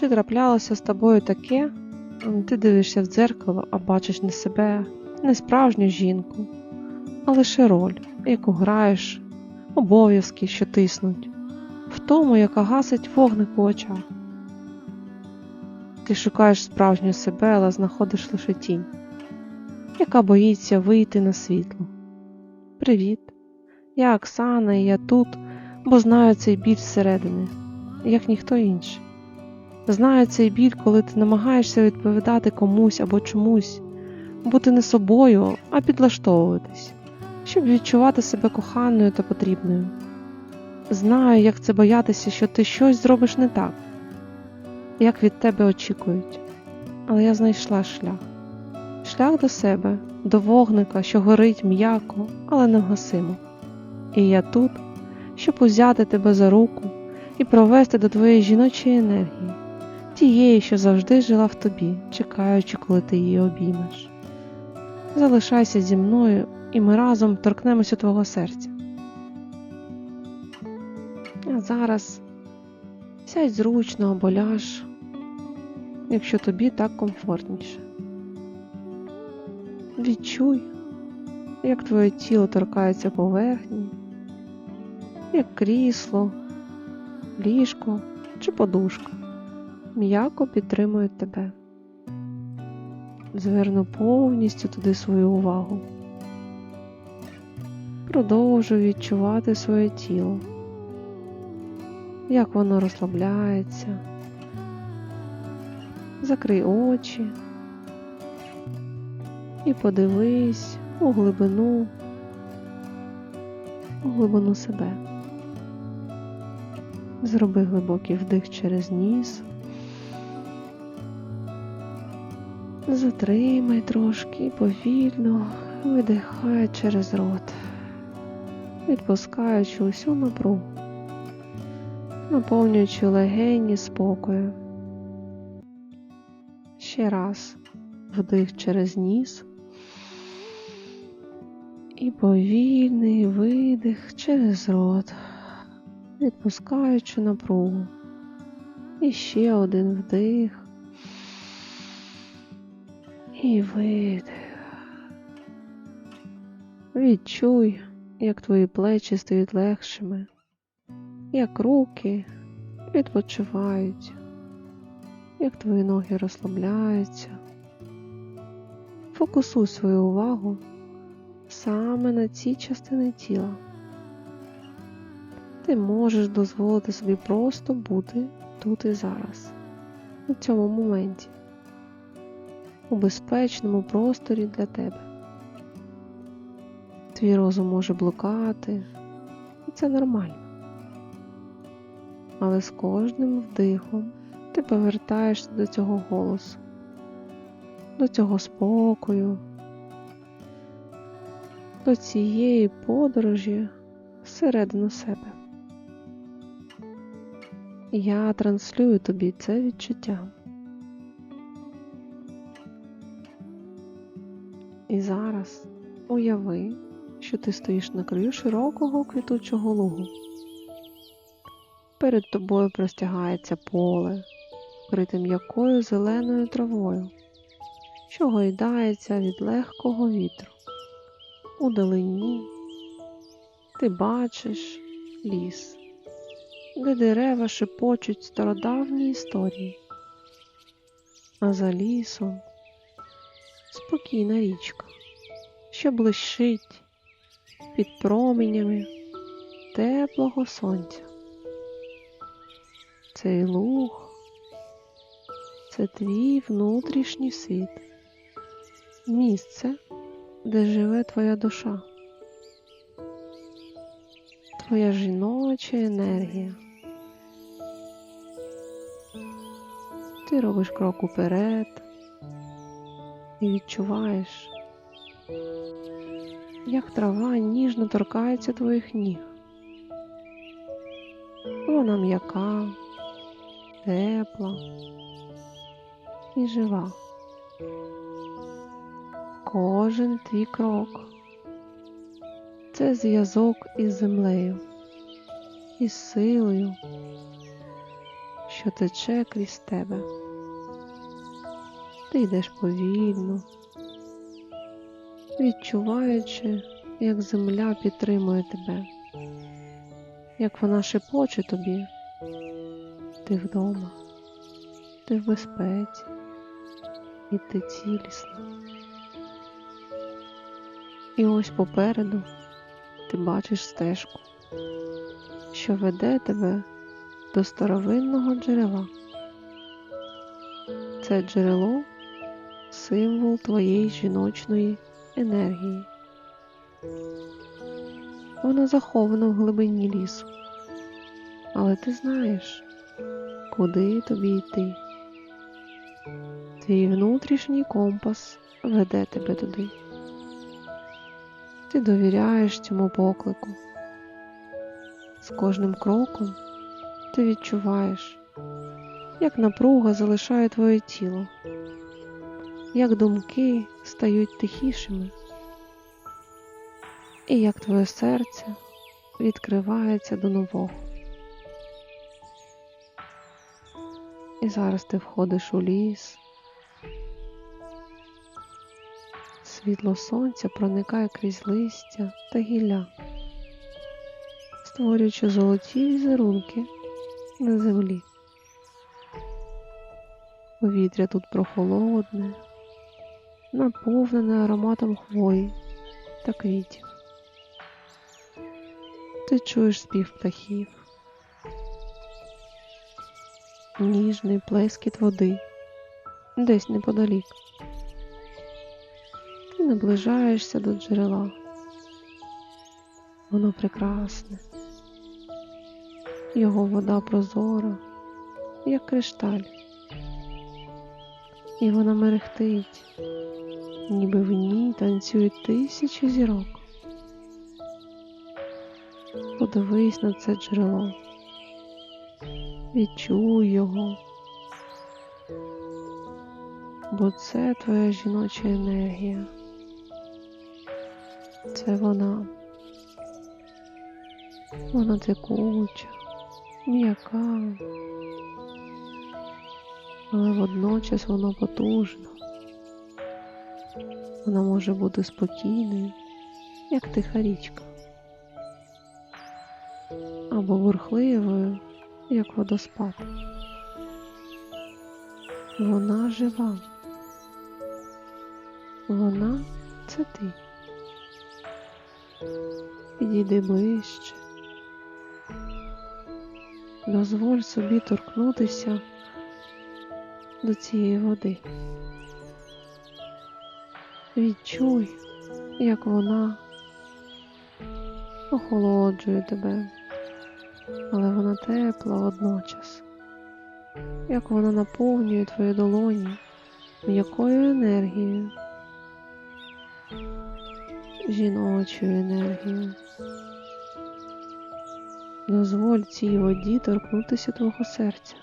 Чи траплялося з тобою таке? Ти дивишся в дзеркало, а бачиш не себе, не справжню жінку, а лише роль, яку граєш, обов'язки, що тиснуть, в тому, яка гасить вогник у очах. Ти шукаєш справжню себе, але знаходиш лише тінь, яка боїться вийти на світло. Привіт, я Оксана, і я тут, бо знаю цей біль зсередини, як ніхто інший. Знаю цей біль, коли ти намагаєшся відповідати комусь або чомусь, бути не собою, а підлаштовуватись, щоб відчувати себе коханою та потрібною. Знаю, як це боятися, що ти щось зробиш не так, як від тебе очікують. Але я знайшла шлях. Шлях до себе, до вогника, що горить м'яко, але невгасимо. І я тут, щоб узяти тебе за руку і провести до твоєї жіночої енергії, тієї, що завжди жила в тобі, чекаючи, коли ти її обіймеш. Залишайся зі мною, і ми разом торкнемося твого серця. А зараз сядь зручно або ляж, якщо тобі так комфортніше. Відчуй, як твоє тіло торкається поверхні, як крісло, ліжко чи подушка м'яко підтримують тебе. Зверну повністю туди свою увагу. Продовжуй відчувати своє тіло, як воно розслабляється. Закрий очі і подивись у глибину, у глибину себе. Зроби глибокий вдих через ніс. Затримай трошки і повільно видихай через рот, відпускаючи усю напругу, наповнюючи легені спокою. Ще раз вдих через ніс і повільний видих через рот, відпускаючи напругу. І ще один вдих. І видих. Відчуй, як твої плечі стають легшими, як руки відпочивають, як твої ноги розслабляються. Фокусуй свою увагу саме на цій частині тіла. Ти можеш дозволити собі просто бути тут і зараз, у цьому моменті у безпечному просторі для тебе. Твій розум може блукати, і це нормально. Але з кожним вдихом ти повертаєшся до цього голосу, до цього спокою, до цієї подорожі всередину себе. Я транслюю тобі це відчуття. І зараз уяви, що ти стоїш на краю широкого квітучого лугу. Перед тобою простягається поле, вкрите м'якою зеленою травою, що гойдається від легкого вітру. У долині ти бачиш ліс, де дерева шепочуть стародавні історії, а за лісом спокійна річка, що блищить під променями теплого сонця. Цей луг це твій внутрішній світ, місце, де живе твоя душа, твоя жіноча енергія. Ти робиш крок уперед і відчуваєш, як трава ніжно торкається твоїх ніг. Вона м'яка, тепла і жива. Кожен твій крок це зв'язок із землею, із силою, що тече крізь тебе. Ти йдеш повільно, відчуваючи, як земля підтримує тебе, як вона шепоче тобі, ти вдома, ти в безпеці, і ти цілісна. І ось попереду ти бачиш стежку, що веде тебе до старовинного джерела. Це джерело символ твоєї жіночної енергії. Воно заховано в глибині лісу, але ти знаєш, куди тобі йти. Твій внутрішній компас веде тебе туди. Ти довіряєш цьому поклику. З кожним кроком ти відчуваєш, як напруга залишає твоє тіло, як думки стають тихішими, і як твоє серце відкривається до нового. І зараз ти входиш у ліс. Світло сонця проникає крізь листя та гілля, створюючи золоті візерунки на землі. Повітря тут прохолодне, наповнене ароматом хвої та квітів. Ти чуєш спів птахів, ніжний плескіт води десь неподалік. Ти наближаєшся до джерела. Воно прекрасне, його вода прозора, як кришталь, і вона мерехтить, ніби в ній танцюють тисячі зірок. Подивись на це джерело, відчуй його, бо це твоя жіноча енергія. Це вона. Вона текуча, м'яка, але водночас вона потужна. Вона може бути спокійною, як тиха річка, або бурхливою, як водоспад. Вона жива. Вона це ти. Підійди ближче. Дозволь собі торкнутися до цієї води. Відчуй, як вона охолоджує тебе, але вона тепла водночас, як вона наповнює твої долоні м'якою енергією, жіночою енергією. Дозволь цій воді торкнутися твого серця,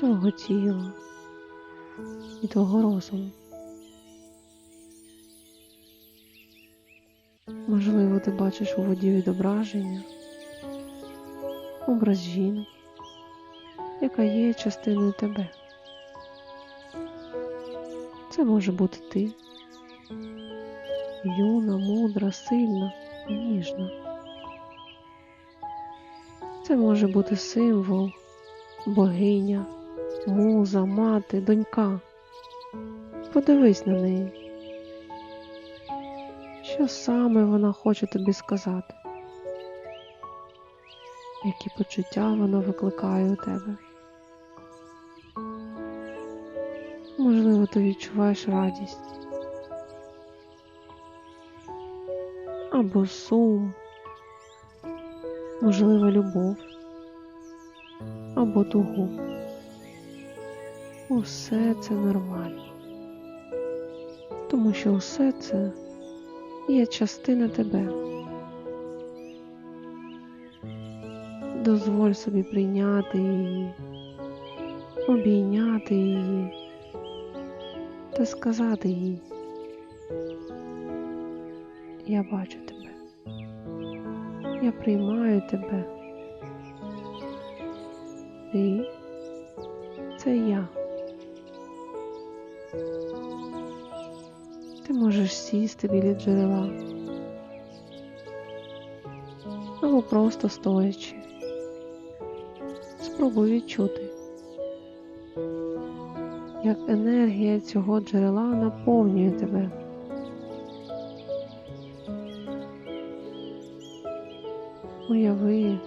твого тіла і твого розуму. Можливо, ти бачиш у воді відображення, образ жінки, яка є частиною тебе. Це може бути ти, юна, мудра, сильна, і ніжна. Це може бути символ, богиня, муза, мати, донька. Подивись на неї. Що саме вона хоче тобі сказати? Які почуття вона викликає у тебе? Можливо, ти відчуваєш радість або сум, можливо, любов або тугу. Усе це нормально, тому що усе це є частина тебе. Дозволь собі прийняти її, обійняти її та сказати їй, я бачу тебе, я приймаю тебе, Ти це я. Можеш сісти біля джерела або просто стоячи. Спробуй відчути, як енергія цього джерела наповнює тебе. Уяви,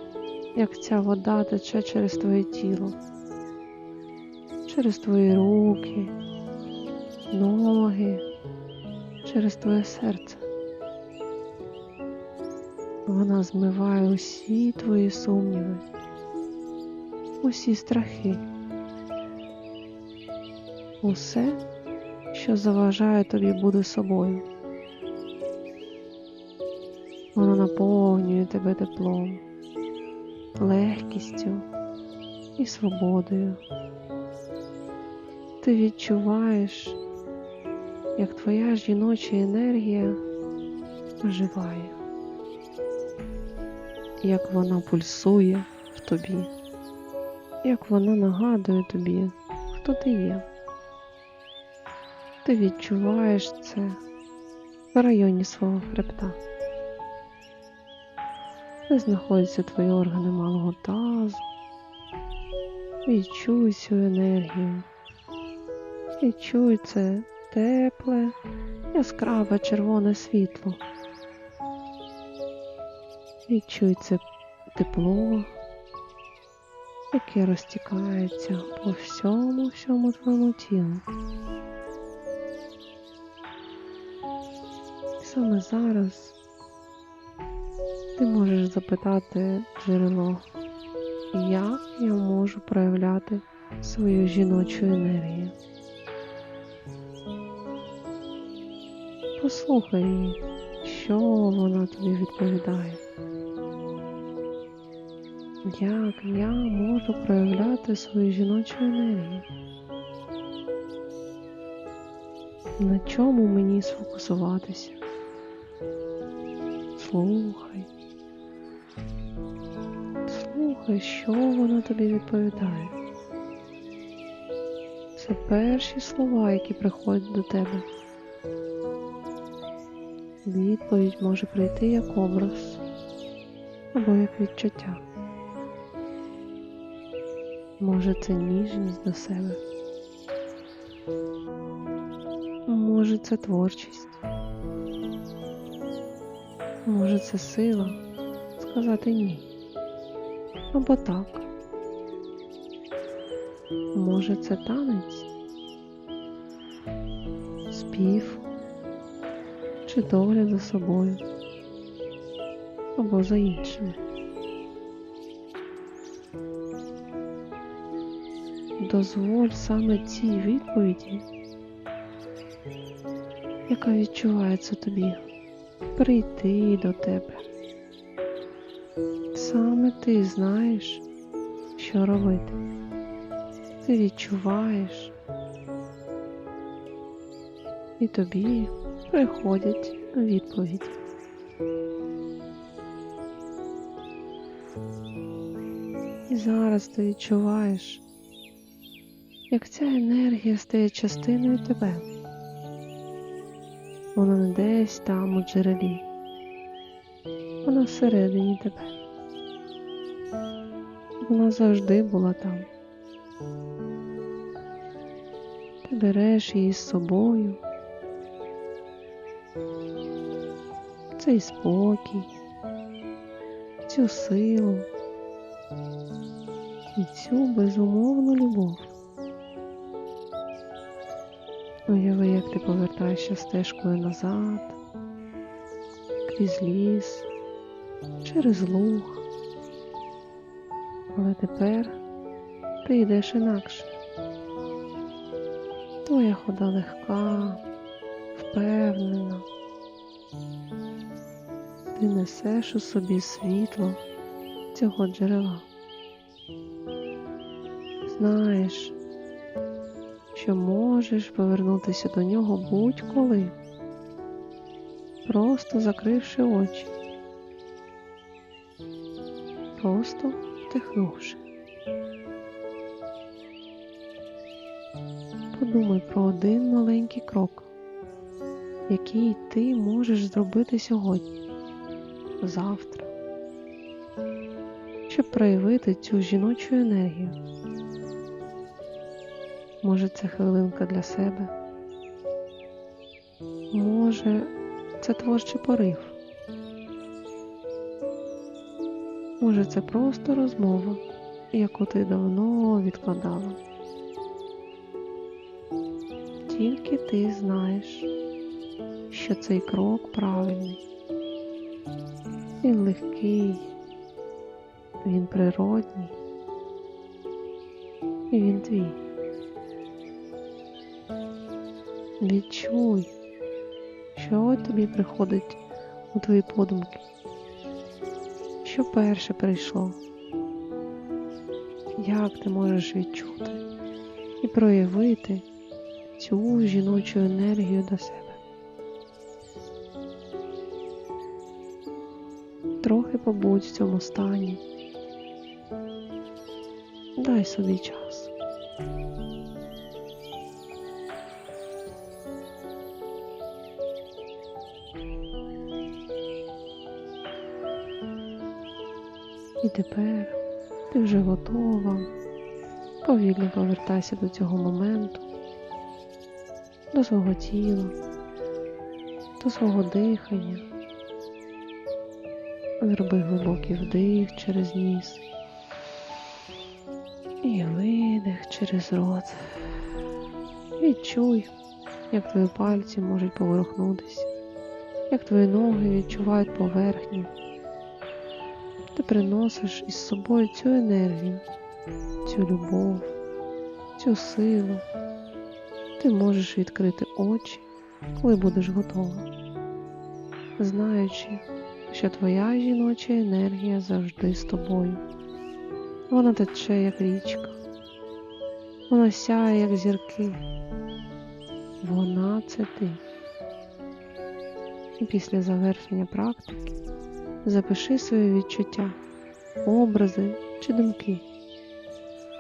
як ця вода тече через твоє тіло, через твої руки, ноги, через твоє серце. Вона змиває усі твої сумніви, усі страхи, усе, що заважає тобі бути собою. Вона наповнює тебе теплом, легкістю і свободою. Ти відчуваєш, як твоя жіноча енергія оживає, як вона пульсує в тобі, як вона нагадує тобі, хто ти є. Ти відчуваєш це в районі свого хребта де знаходяться твої органи малого тазу. Відчуй цю енергію. Відчуй це тепле, яскраве червоне світло. Відчуй це тепло, яке розтікається по всьому всьому твоєму тілу. Саме зараз ти можеш запитати джерело, як я можу проявляти свою жіночу енергію. Послухай що вона тобі відповідає. Як я можу проявляти свою жіночу енергію? На чому мені сфокусуватися? Слухай. Слухай, що вона тобі відповідає. Це перші слова, які приходять до тебе. Відповідь може прийти як образ або як відчуття. Може, це ніжність до себе. Може, це творчість. Може, це сила сказати ні. Або так. Може, це танець, спів чи догляд за собою або за іншими. Дозволь саме цій відповіді, яка відчувається тобі, прийти до тебе. Саме ти знаєш, що робити. Ти відчуваєш, і тобі приходять відповіді. І зараз ти відчуваєш, як ця енергія стає частиною тебе. Вона не десь там у джерелі, вона всередині тебе. Вона завжди була там. Ти береш її з собою. Цей спокій, цю силу і цю безумовну любов. Уяви, як ти повертаєшся стежкою назад, крізь ліс, через луг. Але тепер ти йдеш інакше. Твоя хода легка, впевнено. Ти несеш у собі світло цього джерела. Знаєш, що можеш повернутися до нього будь-коли, просто закривши очі, просто вдихнувши. Подумай про один маленький крок який ти можеш зробити сьогодні, завтра, щоб проявити цю жіночу енергію. Може, це хвилинка для себе, може, це творчий порив. Може, це просто розмова, яку ти давно відкладала. Тільки ти знаєш, що цей крок правильний. Він легкий, він природній і він твій. Відчуй, що тобі приходить у твої подумки що перше прийшло, як ти можеш відчути і проявити цю жіночу енергію до себе. Трохи побудь в цьому стані, дай собі час. І тепер ти вже готова. Повільно повертайся до цього моменту, до свого тіла, до свого дихання. Зроби глибокий вдих через ніс і видих через рот. Відчуй, як твої пальці можуть поворухнутися, як твої ноги відчувають поверхню. Ти приносиш із собою цю енергію, цю любов, цю силу. Ти можеш відкрити очі, коли будеш готова, знаючи, що твоя жіноча енергія завжди з тобою. Вона тече, як річка, вона сяє, як зірки. Вона це ти. І після завершення практики запиши свої відчуття, образи чи думки,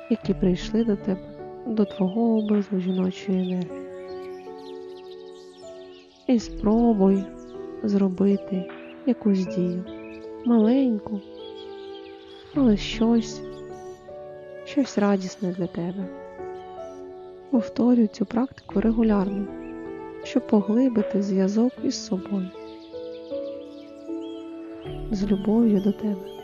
які прийшли до тебе, до твого образу жіночої енергії. І спробуй зробити якусь дію, маленьку, але щось, щось радісне для тебе. Повторюй цю практику регулярно, щоб поглибити зв'язок із собою з любов'ю до тебе.